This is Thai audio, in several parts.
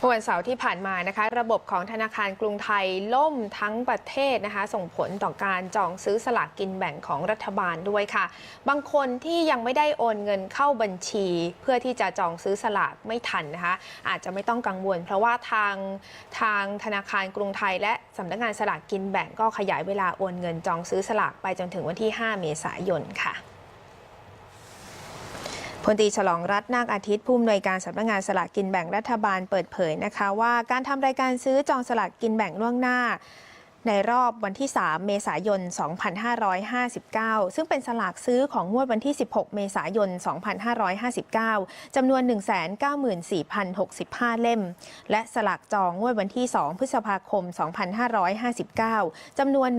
เมื่อวันเสาร์ที่ผ่านมานะคะ ระบบของธนาคารกรุงไทยล่มทั้งประเทศนะคะ ส่งผลต่อการจองซื้อสลากกินแบ่งของรัฐบาลด้วยค่ะ บางคนที่ยังไม่ได้โอนเงินเข้าบัญชี เพื่อที่จะจองซื้อสลากไม่ทันนะคะ อาจจะไม่ต้องกังวล เพราะว่าทางทางธนาคารกรุงไทย และสำนักงานสลากกินแบ่งก็ขยายเวลาโอนเงินจองซื้อสลากไปจนถึงวันที่ 5 เมษายนค่ะ พลตีฉลองรัตน์นาคอาทิตย์ผู้อำนวยการสำนักงานสลากกินแบ่งรัฐบาลเปิดเผยนะคะว่าการทำรายการซื้อจองสลากกินแบ่งล่วงหน้า ในรอบวันที่ 3 เมษายน 2559 ซึ่งเป็นสลากซื้อของงวดวันที่ 16 เมษายน 2559 จำนวน 194,065 เล่ม และสลากจองงวดวันที่ 2 พฤษภาคม 2559 จำนวน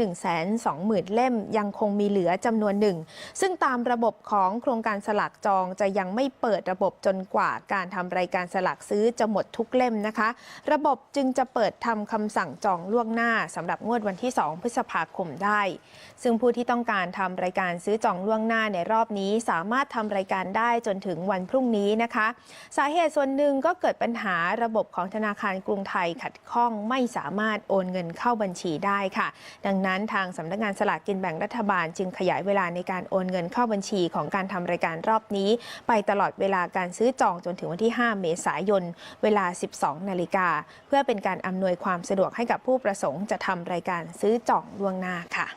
120,000 เล่มยังคงมีเหลือจำนวนหนึ่ง ซึ่งตามระบบของโครงการสลากจองจะยังไม่เปิดระบบจนกว่าการทำรายการสลากซื้อจะหมดทุกเล่มนะคะ ระบบจึงจะเปิดทำคำสั่งจองล่วงหน้าสำหรับงวดดวันที่ 2 พฤษภาคมได้ ซึ่งผู้ที่ต้องการทำรายการซื้อจองล่วงหน้าในรอบนี้ สามารถทำรายการได้จนถึงวันพรุ่งนี้นะคะ สาเหตุส่วนหนึ่งก็เกิดปัญหาระบบของธนาคารกรุงไทยขัดข้องไม่สามารถโอนเงินเข้าบัญชีได้ค่ะ ดังนั้นทางสำนักงานสลากกินแบ่งรัฐบาล จึงขยายเวลาในการโอนเงินเข้าบัญชีของการทำรายการรอบนี้ ไปตลอดเวลาการซื้อจองจนถึงวันที่ 5 เมษายน เวลา 12 นาฬิกา เพื่อเป็นการอำนวยความสะดวกให้กับผู้ประสงค์จะทำรายการซื้อจองล่วงหน้าค่ะ